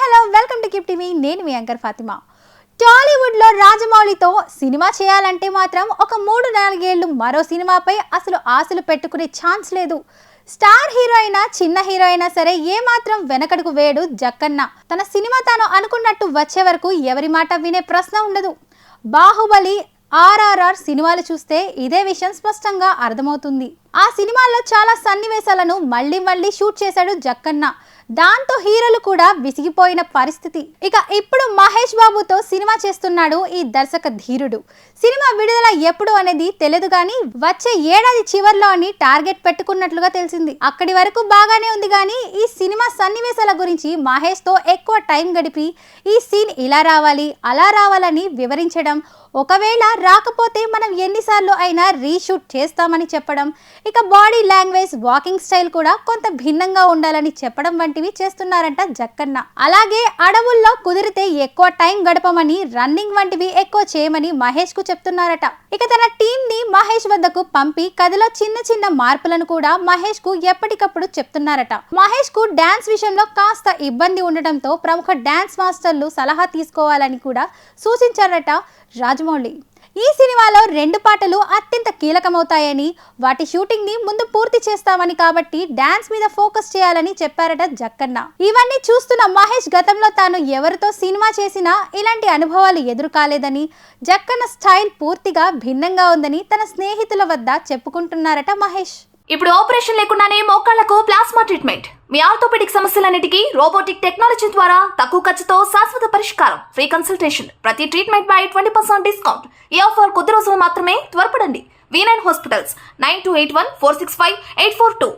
Hello welcome to కిప్ TV. నేను మీ యాంకర్ ఫాతిమా. టాలీవుడ్లో రాజమౌళితో సినిమా చేయాలంటే మాత్రం ఒక మూడు నాలుగేళ్ళు మరో సినిమాపై అసలు ఆశలు పెట్టుకునే ఛాన్స్ లేదు. స్టార్ హీరో అయినా చిన్న హీరో అయినా సరే ఏ మాత్రం వెనకడుగు వేయడు జక్కన్న. తన సినిమా తాను అనుకున్నట్టు వచ్చే వరకు ఎవరి మాట వినే ప్రశ్న ఉండదు. బాహుబలి ఆర్ఆర్ఆర్ సినిమాలు చూస్తే ఇదే విషయం స్పష్టంగా అర్థమవుతుంది. ఆ సినిమాల్లో చాలా సన్నివేశాలను మళ్ళీ మళ్ళీ షూట్ చేశాడు జక్కన్న. దాంతో హీరోలు కూడా విసిగిపోయిన పరిస్థితి. ఇక ఇప్పుడు మహేష్ బాబుతో సినిమా చేస్తున్నాడు ఈ దర్శక ధీరుడు. సినిమా విడుదల ఎప్పుడు అనేది తెలియదు కానీ వచ్చే ఏడాది చివర్లో అని టార్గెట్ పెట్టుకున్నట్లుగా తెలిసింది. అక్కడి వరకు బాగానే ఉంది కానీ ఈ సినిమా సన్నివేశాల గురించి మహేష్తో ఎక్కువ టైం గడిపి ఈ సీన్ ఇలా రావాలి అలా రావాలని వివరించడం ఒకవేళ రాకపోతే మనం ఎన్నిసార్లు అయినా రీషూట్ చేస్తామని చెప్పడం ఇక బాడీ లాంగ్వేజ్ వాకింగ్ స్టైల్ కూడా కొంత భిన్నంగా ఉండాలని చెప్పడం వంటి లాంటివి చేస్తున్నారంట జక్కన్న. అలాగే అడవుల్లో కుదిరితే ఎక్కువ టైం గడపమని రన్నింగ్ వంటివి ఎక్కువ చేయమని మహేష్కు చెప్తున్నారట. ఇక తన టీం ని మహేష్ వద్దకు పంపి కథలో చిన్న చిన్న మార్పులను కూడా మహేష్కు ఎప్పటికప్పుడు చెప్తున్నారట. మహేష్కు డాన్స్ విషయంలో కాస్త ఇబ్బంది ఉండటంతో ప్రముఖ డాన్స్ మాస్టర్లు సలహా తీసుకోవాలని కూడా సూచించారట రాజమౌళి. ఈ సినిమాలో రెండు పాటలు అత్యంత కీలకమవుతాయని వాటి షూటింగ్ని ముందు పూర్తి చేస్తామని కాబట్టి డాన్స్ మీద ఫోకస్ చేయాలని చెప్పారట జక్కన్న. ఇవన్నీ చూస్తున్న మహేష్ గతంలో తాను ఎవరితో సినిమా చేసినా ఇలాంటి అనుభవాలు ఎదురు కాలేదని జక్కన్న స్టైల్ పూర్తిగా భిన్నంగా ఉందని తన స్నేహితుల వద్ద చెప్పుకుంటున్నారట మహేష్. ఇప్పుడు ఆపరేషన్ లేకుండానే మోకాళ్ళకు ప్లాస్మా ట్రీట్మెంట్. మీ ఆర్థోపెడిక్ సమస్యలన్నిటికీ రోబోటిక్ టెక్నాలజీ ద్వారా తక్కువ ఖర్చుతో శాశ్వత పరిష్కారం. Free consultation. ప్రతి ట్రీట్మెంట్ పై ట్వంటీ పర్సెంట్ డిస్కౌంట్. ఈ ఆఫర్ కొద్ది రోజులు మాత్రమే త్వరపడండి. V nine hospitals nine two eight one four six five eight four two.